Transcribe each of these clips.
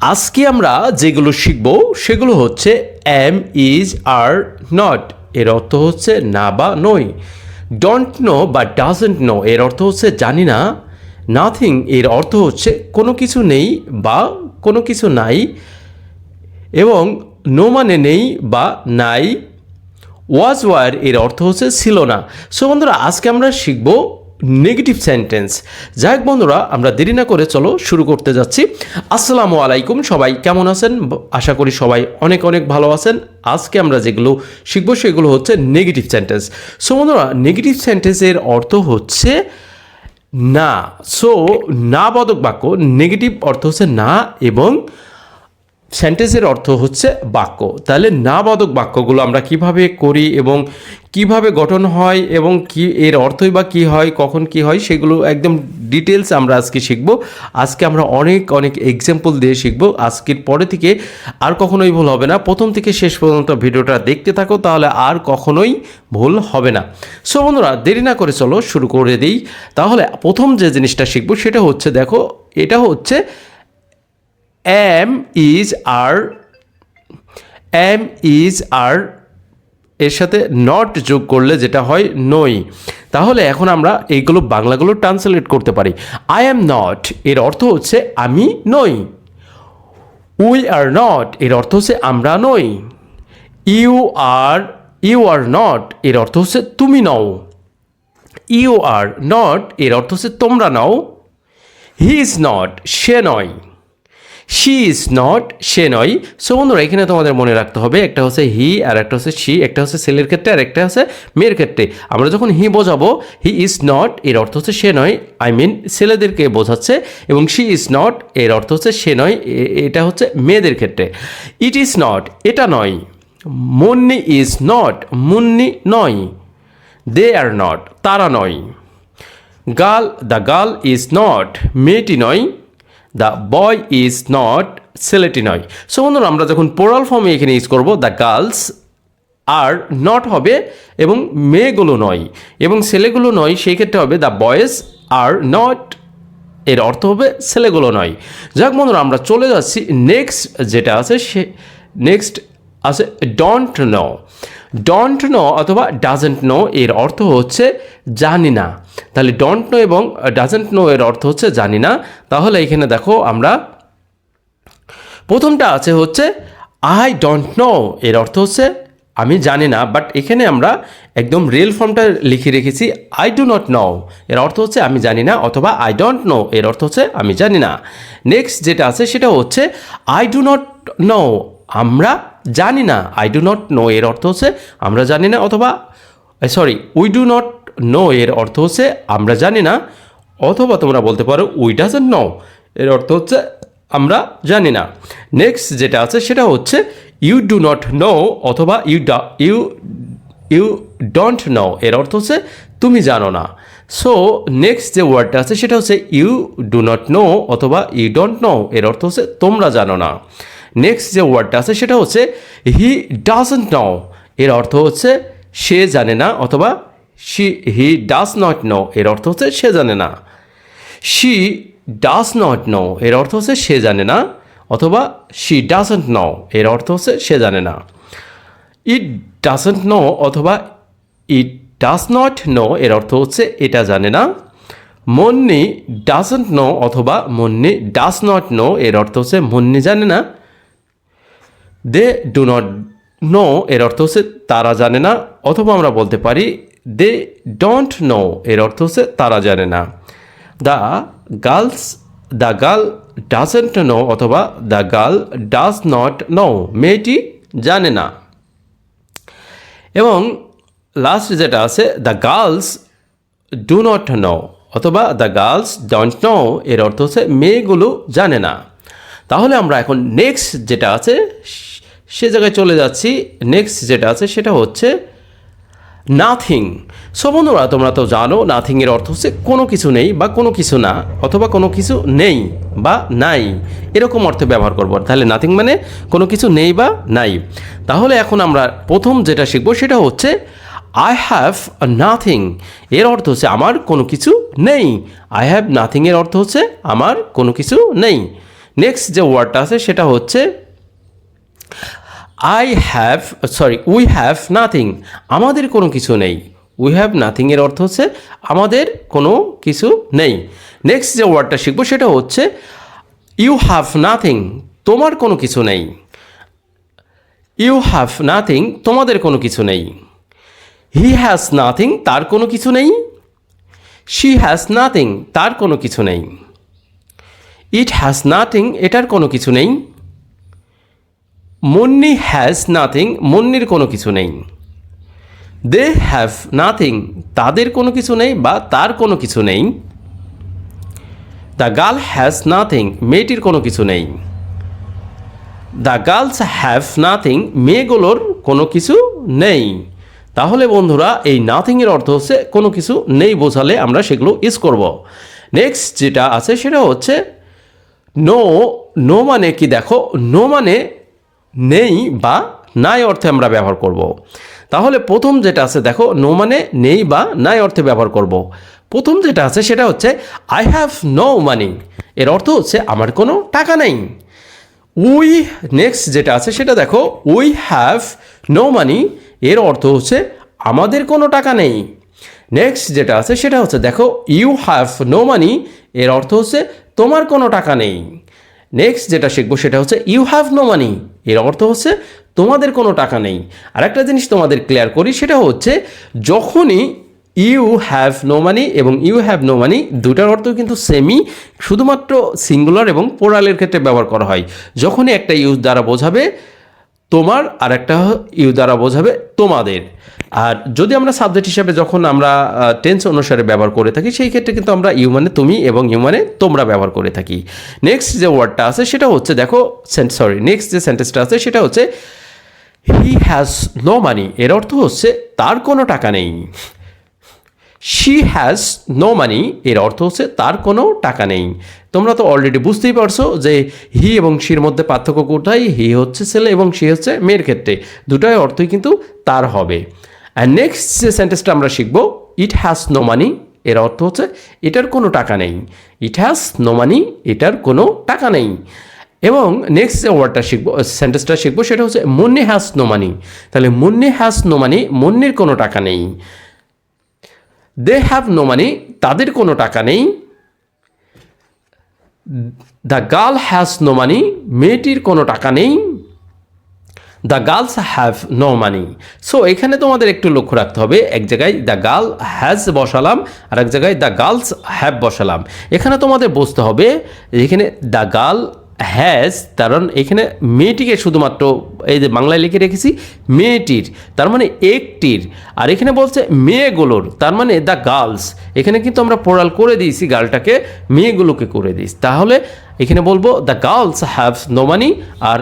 আজকে আমরা যেগুলো শিখব, সেগুলো হচ্ছে এম ইজ আর নট এর অর্থ হচ্ছে না বা নই ডোন্ট নো বা ডাজেন্ট নো এর অর্থ হচ্ছে জানি না। নাথিং এর অর্থ হচ্ছে কোনো কিছু নেই বা কোনো কিছু নাই। এবং নো মানে নেই বা নাই। ওয়াজ ওয়ার এর অর্থ হচ্ছে ছিল না। সো বন্ধুরা, আজকে আমরা শিখব নেগেটিভ সেন্টেন্স যাই হোক বন্ধুরা, আমরা দেরি না করে চলো শুরু করতে যাচ্ছি। আসসালামু আলাইকুম, সবাই কেমন আছেন? আশা করি সবাই অনেক অনেক ভালো আছেন। আজকে আমরা যেগুলো শিখব সেগুলো হচ্ছে নেগেটিভ সেন্টেন্স সো বন্ধুরা নেগেটিভ সেন্টেন্সের অর্থ হচ্ছে না। সো না বদক বাক্য নেগেটিভ অর্থ হচ্ছে না এবং সেন্টেন্সের অর্থ হচ্ছে বাক্য। তাহলে না বাদক বাক্যগুলো আমরা কীভাবে করি এবং কীভাবে গঠন হয় এবং কি এর অর্থই বা কী হয়, কখন কি হয়, সেগুলো একদম ডিটেলস আমরা আজকে শিখব। আজকে আমরা অনেক অনেক এক্সাম্পল দিয়ে শিখব। আজকের পরে থেকে আর কখনোই ভুল হবে না। প্রথম থেকে শেষ পর্যন্ত ভিডিওটা দেখতে থাকো, তাহলে আর কখনোই ভুল হবে না। সো বন্ধুরা, দেরি না করে চলো, শুরু করে দিই। তাহলে প্রথম যে জিনিসটা শিখব, সেটা হচ্ছে, দেখো, এটা হচ্ছে am is are am is are এর সাথে নট যোগ করলে যেটা হয় নই। তাহলে এখন আমরা এইগুলো বাংলাগুলো ট্রান্সলেট করতে পারি। আই অ্যাম নট এর অর্থ হচ্ছে আমি নই। উই আর নট এর অর্থ হচ্ছে আমরা নই। You are you are not এর অর্থ হচ্ছে তুমি নও। ইউ আর নট এর অর্থ হচ্ছে তোমরা নও। হি ইজ নট সে নয়। শি ইজ নট সে নয়। সো বন্ধুরা, এখানে তোমাদের মনে রাখতে হবে, একটা হচ্ছে হি আর একটা হচ্ছে শি একটা হচ্ছে ছেলের ক্ষেত্রে আর একটা হচ্ছে মেয়ের ক্ষেত্রে। আমরা যখন হি বোঝাবো হি ইজ নট এর অর্থ হচ্ছে সে নয় আই মিন ছেলেদেরকে বোঝাচ্ছে, এবং শি ইজ নট এর অর্থ হচ্ছে সে নয় এটা হচ্ছে মেয়েদের ক্ষেত্রে। ইট ইজ নট এটা নয়। মুন্নি ইজ নট মুন্নি নয়। দে আর নট তারা নয়। Girl the girl is not মেয়েটি নয়। দ্য বয় ইজ নট ছেলেটি নয় সো বন্ধুরা, আমরা যখন পোরাল ফর্মে এখানে ইউজ করব দ্য গার্লস আর নট হবে এবং মেয়েগুলো নয়। এবং ছেলেগুলো নয়, সেই ক্ষেত্রে হবে দ্য বয়েজ আর নট এর অর্থ হবে ছেলেগুলো নয়। যাক বন্ধুরা, আমরা চলে যাচ্ছি নেক্সট যেটা আছে সে নেক্সট আছে ডোন্ট নো ডোন্ট নো অথবা ডাজেন্ট নো এর অর্থ হচ্ছে জানি না। তাহলে ডন্ট নো এবং ডাজেন্ট নো এর অর্থ হচ্ছে জানি না। তাহলে এখানে দেখো আমরা প্রথমটা আছে হচ্ছে আই ডন্ট নো এর অর্থ হচ্ছে আমি জানি না বাট এখানে আমরা একদম রিয়েল ফর্মটা লিখে রেখেছি আই ডু নট নো এর অর্থ হচ্ছে আমি জানি না অথবা আই ডোন্ট নো এর অর্থ হচ্ছে আমি জানি না। নেক্সট যেটা আছে সেটা হচ্ছে আই ডু নট নো আমরা জানি না আই ডু নট নো এর অর্থ হচ্ছে আমরা জানি না অথবা sorry we do not know এর অর্থ হচ্ছে আমরা জানি না, অথবা তোমরা বলতে পারো উই ডাজেন্ট নো এর অর্থ হচ্ছে আমরা জানি না। নেক্সট যেটা আছে সেটা হচ্ছে ইউ ডু নট নো অথবা you do you you don't know এর অর্থ হচ্ছে তুমি জানো না। সো নেক্সট যে ওয়ার্ডটা আছে সেটা হচ্ছে ইউ ডু নট নো অথবা ইউ ডোন্ট নো এর অর্থ হচ্ছে তোমরা জানো না। নেক্সট যে ওয়ার্ডটা আছে সেটা হচ্ছে হি ডাজন্ট নো এর অর্থ হচ্ছে, সে জানে না অথবা she he does not know এর অর্থ হচ্ছে, সে জানে না। শি ডাজ নট নো এর অর্থ হচ্ছে, সে জানে না অথবা শি ডাজন্ট নো এর অর্থ হচ্ছে, সে জানে না। ইট ডাজন্ট নো অথবা ইট ডাজ নট নো এর অর্থ হচ্ছে, এটা জানে না। মন্নি ডাজন্ট নো অথবা মন্নি ডাজ নট নো এর অর্থ হচ্ছে মন্নি জানে না। দে ডু নট নো এর অর্থ হচ্ছে তারা জানে না, অথবা আমরা বলতে পারি দে ডোন্ট নো এর অর্থ হচ্ছে তারা জানে না। The girls the girl doesn't know অথবা the girl does not know মেয়েটি জানে না। এবং লাস্ট যেটা আছে the girls do not know অথবা দ্য গার্লস ডোন্ট নো এর অর্থ হচ্ছে মেয়েগুলো জানে না। তাহলে আমরা এখন নেক্সট যেটা আছে সে জায়গায় চলে যাচ্ছি। নেক্সট যেটা আছে সেটা হচ্ছে নাথিং সো বন্ধুরা, তোমরা তো জানো নাথিংয়ের অর্থ হচ্ছে কোনো কিছু নেই বা কোনো কিছু না, অথবা কোনো কিছু নেই বা নাই। এরকম অর্থে ব্যবহার করব। তাহলে নাথিং মানে কোনো কিছু নেই বা নাই। তাহলে এখন আমরা প্রথম যেটা শিখব সেটা হচ্ছে আই হ্যাভ নাথিং এর অর্থ হচ্ছে আমার কোনো কিছু নেই। আই হ্যাভ নাথিংয়ের অর্থ হচ্ছে আমার কোনো কিছু নেই। নেক্সট যে ওয়ার্ডটা আছে সেটা হচ্ছে I have sorry we have nothing আমাদের কোনো কিছু নেই। উই হ্যাভ নাথিং এর অর্থ হচ্ছে আমাদের কোনো কিছু নেই। নেক্সট যে ওয়ার্ডটা শিখব সেটা হচ্ছে ইউ হ্যাভ নাথিং তোমার কোনো কিছু নেই। ইউ হ্যাভ নাথিং তোমাদের কোনো কিছু নেই। হি হ্যাজ নাথিং তার কোনো কিছু নেই। শি হ্যাজ নাথিং তার কোনো কিছু নেই। ইট হ্যাজ নাথিং এটার কোনো কিছু নেই। মুন্নি হ্যাজ নাথিং মুন্নির কোনো কিছু নেই। দে হ্যাভ নাথিং তাদের কোনো কিছু নেই বা তার কোনো কিছু নেই। দ্য গার্ল হ্যাজ নাথিং মেয়েটির কোনো কিছু নেই। দ্য গার্লস হ্যাভ নাথিং মেয়েগুলোর কোনো কিছু নেই। তাহলে বন্ধুরা, এই নাথিংয়ের অর্থ হচ্ছে কোনো কিছু নেই বোঝালে আমরা সেগুলো ইউজ করব। নেক্সট যেটা আছে সেটা হচ্ছে নো নো মানে কি দেখো নো মানে নেই বা নাই অর্থে আমরা ব্যবহার করব। তাহলে প্রথম যেটা আছে, দেখো নো মানে নেই বা নাই অর্থে ব্যবহার করব। প্রথম যেটা আছে, সেটা হচ্ছে আই হ্যাভ নো মানি এর অর্থ হচ্ছে, আমার কোনো টাকা নেই। উই নেক্সট যেটা আছে, সেটা দেখো উই হ্যাভ নো মানি এর অর্থ হচ্ছে, আমাদের কোনো টাকা নেই। নেক্সট যেটা আছে, সেটা হচ্ছে, দেখো ইউ হ্যাভ নো মানি এর অর্থ হচ্ছে, তোমার কোনো টাকা নেই। নেক্সট যেটা শিখব সেটা হচ্ছে ইউ হ্যাভ নো মানি এর অর্থ হচ্ছে, তোমাদের কোনো টাকা নেই। আর একটা জিনিস তোমাদের ক্লিয়ার করি, সেটা হচ্ছে, যখনই ইউ হ্যাভ নো মানি এবং ইউ হ্যাভ নো মানি দুটার অর্থ কিন্তু সেমি শুধুমাত্র সিঙ্গুলার এবং পোরালের ক্ষেত্রে ব্যবহার করা হয়। যখনই একটা ইউজ দ্বারা বোঝাবে তোমার আর একটা ইউ দ্বারা বোঝাবে তোমাদের। আর যদি আমরা সাবজেক্ট হিসাবে যখন আমরা টেন্স অনুসারে ব্যবহার করে থাকি, সেই ক্ষেত্রে কিন্তু আমরা ইউ মানে তুমি এবং ইউ মানে তোমরা ব্যবহার করে থাকি। নেক্সট যে ওয়ার্ডটা আছে, সেটা হচ্ছে, দেখো সরি নেক্সট যে সেন্টেন্সটা আছে, সেটা হচ্ছে হি হ্যাজ নো মানি এর অর্থ হচ্ছে, তার কোনো টাকা নেই। শি হ্যাজ নো মানি এর অর্থ হচ্ছে, তার কোনো টাকা নেই। তোমরা তো অলরেডি বুঝতেই পারছ যে হি এবং শির মধ্যে পার্থক্য কোথায়? হি হচ্ছে ছেলে এবং সে হচ্ছে মেয়ের ক্ষেত্রে। দুটাই অর্থই কিন্তু তার হবে। অ্যান্ড নেক্সট যে সেন্টেন্সটা আমরা শিখব ইট হ্যাজ নো মানি এর অর্থ হচ্ছে এটার কোনো টাকা নেই। ইট হ্যাজ নো মানি এটার কোনো টাকা নেই। এবং নেক্সট যে ওয়ার্ডটা শিখব সেন্টেন্সটা শিখব, সেটা হচ্ছে মুন্নি হ্যাজ নো মানি তাহলে মুন্নি হ্যাজ নো মানি মুন্নির কোনো টাকা নেই। দে হ্যাভ নো মানি তাদের কোনো টাকা নেই। The girl has no money মেয়েটির কোনো টাকা নেই। The girls have no money so এখানে তোমাদের একটু লক্ষ্য রাখতে হবে। এক জায়গায় দ্য গার্ল হ্যাজ বসালাম আর এক জায়গায় দ্য গার্লস হ্যাভ বসালাম। এখানে তোমাদের বুঝতে হবে, এখানে দ্য গার্ল হ্যাজ কারণ এখানে মেয়েটিকে শুধুমাত্র এই যে বাংলায় লিখে রেখেছি, মেয়েটির, তার মানে একটির। আর এখানে বলছে মেয়েগুলোর, তার মানে দ্য গার্লস এখানে কিন্তু আমরা পোড়াল করে দিয়েছি গার্লটাকে মেয়েগুলোকে করে দিয়েছি। তাহলে এখানে বলব the girls haves no money আর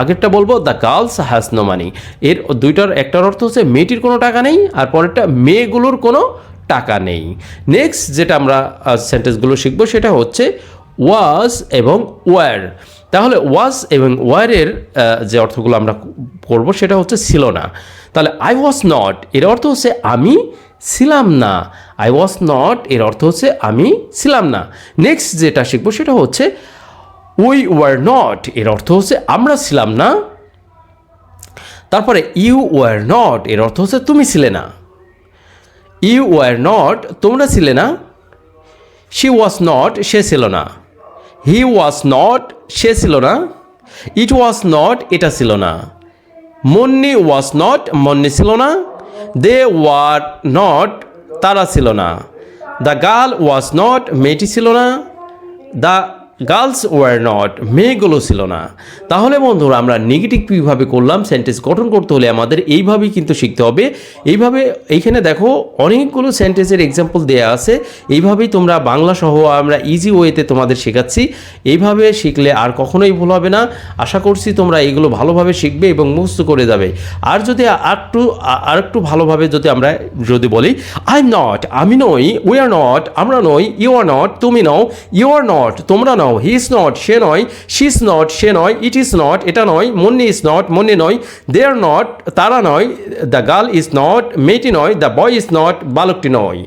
আগেরটা বলব the girls has no money এর দুইটার একটার অর্থ হচ্ছে মেয়েটির কোনো টাকা নেই, আর পরেরটা মেয়েগুলোর কোনো টাকা নেই। নেক্সট যেটা আমরা সেন্টেন্সগুলো শিখব, সেটা হচ্ছে ওয়াজ এবং ওয়ার তাহলে ওয়াজ এবং ওয়ারের যে অর্থগুলো আমরা করব সেটা হচ্ছে ছিল না। তাহলে আই ওয়াজ নট এর অর্থ হচ্ছে আমি ছিলাম না। আই ওয়াজ নট এর অর্থ হচ্ছে আমি ছিলাম না। নেক্সট যেটা শিখব সেটা হচ্ছে উই ওয়ার নট এর অর্থ হচ্ছে আমরা ছিলাম না। তারপরে ইউ ওয়ার নট এর অর্থ হচ্ছে তুমি ছিলে না। ইউ ওয়ার নট তোমরা ছিলে না। শি ওয়াজ নট সে ছিল না। হি ওয়াজ নট সে ছিল না। ইট ওয়াজ নট এটা ছিল না। মন্নি ওয়াজ নট মন্নি ছিল না। দে ওয়ার নট তারা ছিল না। দ্য গার্ল ওয়াজ নট মেয়েটি ছিল না। দ্য গার্লস ওয়ার নট, মেয়েগুলো ছিল না। তাহলে বন্ধুরা, আমরা নেগেটিভ কীভাবে করলাম সেন্টেন্স গঠন করতে হলে আমাদের এইভাবেই কিন্তু শিখতে হবে। এইভাবে এইখানে দেখো, অনেকগুলো সেন্টেন্সের এক্সাম্পল দেওয়া আছে। এইভাবেই তোমরা বাংলা সহ আমরা ইজি ওয়েতে তোমাদের শেখাচ্ছি। এইভাবে শিখলে আর কখনোই ভুল হবে না। আশা করছি তোমরা এগুলো ভালোভাবে শিখবে এবং মুস্ত করে যাবে। আর যদি আরেকটু আর একটু ভালোভাবে যদি আমরা যদি বলি আই নট আমি নই উই আর নট আমরা নই ইউ আর নট তুমি নও ইউ আর নট তোমরা নও। হি ইজ নট সে নয় শি ইজ নট সে নয় ইট ইজ নট এটা নয় মন্নি ইজ নট মন্নি নয় দে আর নট তারা নয় দ্য গার্ল ইজ নট মেয়েটি নয় দ্য বয় ইজ নট বালকটি নয়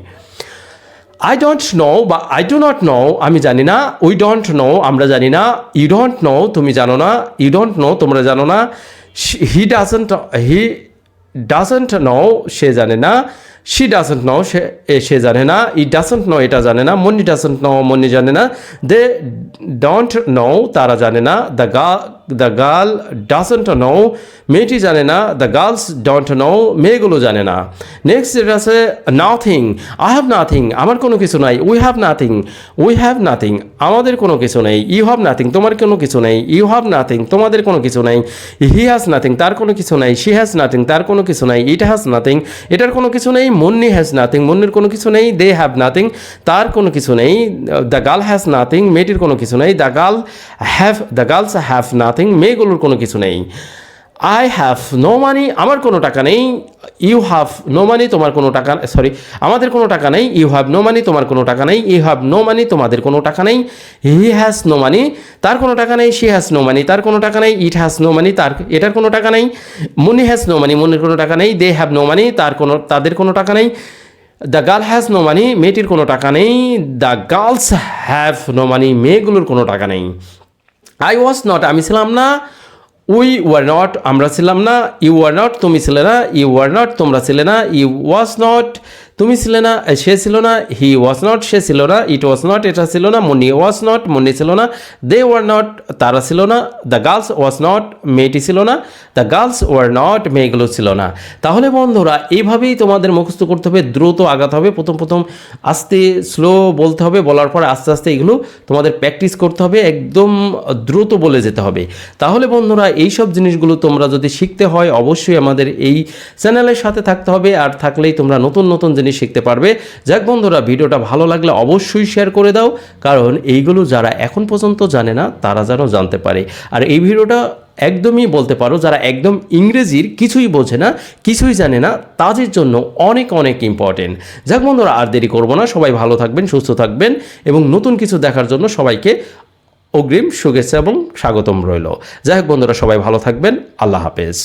আই ডোন্ট নো বা আই ডো নট নো আমি জানি না উই ডোন্ট নো আমরা জানি না ইউ ডোন্ট নো তুমি জানো না ইউ ডোন্ট নো তোমরা জানো না he doesn't he doesn't know সে জানে না সি ডাজেন্ট নো সে সে জানে না ই ডাজেন্ট নো এটা জানে না, মন্নি ডাজেন্ট নো মন্নি জানে না দে ডোন্ট নো তারা জানে না দ্য গা দ্য গার্ল ডাজেন্ট নো মেয়েটি জানে না দ্য গার্লস ডোন্ট নো মেয়েগুলো জানে না নেক্সট যেটা আছে নাথিং আই হ্যাভ নাথিং আমার কোনো কিছু নাই we have nothing we have nothing আমাদের কোনো কিছু নেই ইউ হ্যাভ নাথিং তোমার কোনো কিছু নেই ইউ হ্যাভ নাথিং তোমাদের কোনো কিছু নেই হি হ্যাজ নাথিং তার কোনো কিছু নেই শি হ্যাজ নাথিং তার কোনো কিছু নেই ইট হ্যাজ নাথিং এটার কোনো কিছু নেই মুন্নি হ্যাজ নাথিং মুন্নির কোনো কিছু নেই দে হ্যাভ নাথিং তার কোনো কিছু নেই দ্য গার্ল হ্যাজ নাথিং মেয়েটির কোনো কিছু নেই the girl have the girls have nothing মেয়েগুলোর কোনো কিছু নেই আই হ্যাভ নো মানি আমার কোনো টাকা নেই ইউ হ্যাভ নো মানি তোমার কোনো টাকা সরি আমাদের কোনো টাকা নেই ইউ হ্যাভ নো মানি তোমার কোনো টাকা নেই ইউ হ্যাভ নো মানি তোমাদের কোনো টাকা নেই হি হ্যাজ নো মানি তার কোনো টাকা নেই শি হ্যাজ নো মানি তার কোনো টাকা নেই ইট হ্যাজ নো মানি তার এটার কোনো টাকা নেই মুনি হ্যাজ নো মানি মুনির কোনো টাকা নেই দে হ্যাভ নো মানি তার কোনো তাদের কোনো টাকা নেই the girl has no money মেয়েটির কোনো টাকা নেই the girls have no money মেয়েগুলোর কোনো টাকা নেই আই ওয়াজ নট আমি ছিলাম না। উই ওয়ার নট আমরা ছিলাম না। ইউ ওয়ার নট তুমি ছিলে না। ইউ ওয়ার নট তোমরা ছিলে না। ইউ ওয়াজ নট তুমি ছিলে না সে ছিল না, হি ওয়াজ নট সে ছিল না ইট ওয়াজ নট এটা ছিল না মনি ওয়াজ নট মনি ছিল না দে ওয়ার নট তারা ছিল না দ্য গার্লস ওয়াজ নট মেয়েটি ছিল না দ্য গার্লস ওয়ার নট মেয়েগুলো ছিল না। তাহলে বন্ধুরা, এইভাবেই তোমাদের মুখস্থ করতে হবে, দ্রুত আগাতে হবে, প্রথম প্রথম আস্তে স্লো বলতে হবে, বলার পরে আস্তে আস্তে এগুলো তোমাদের প্র্যাকটিস করতে হবে, একদম দ্রুত বলে যেতে হবে। তাহলে বন্ধুরা এই সব জিনিসগুলো তোমরা যদি শিখতে হয়, অবশ্যই আমাদের এই চ্যানেলের সাথে থাকতে হবে, আর থাকলেই তোমরা নতুন নতুন জিনিস শিখতে পারবে। যাক বন্ধুরা, ভিডিওটা ভালো লাগলে অবশ্যই শেয়ার করে দাও। কারণ এইগুলো যারা এখন পর্যন্ত জানে না, তারা যেন জানতে পারে। আর এই ভিডিওটা একদমই বলতে পারো, যারা একদম ইংরেজির কিছুই বোঝে না, কিছুই জানে না, তাদের জন্য অনেক অনেক ইম্পর্টেন্ট যাক বন্ধুরা, আর দেরি করব না, সবাই ভালো থাকবেন, সুস্থ থাকবেন এবং নতুন কিছু দেখার জন্য সবাইকে অগ্রিম শুভেচ্ছা এবং স্বাগতম রইল। যাই হোক বন্ধুরা, সবাই ভালো থাকবেন, আল্লাহ হাফেজ।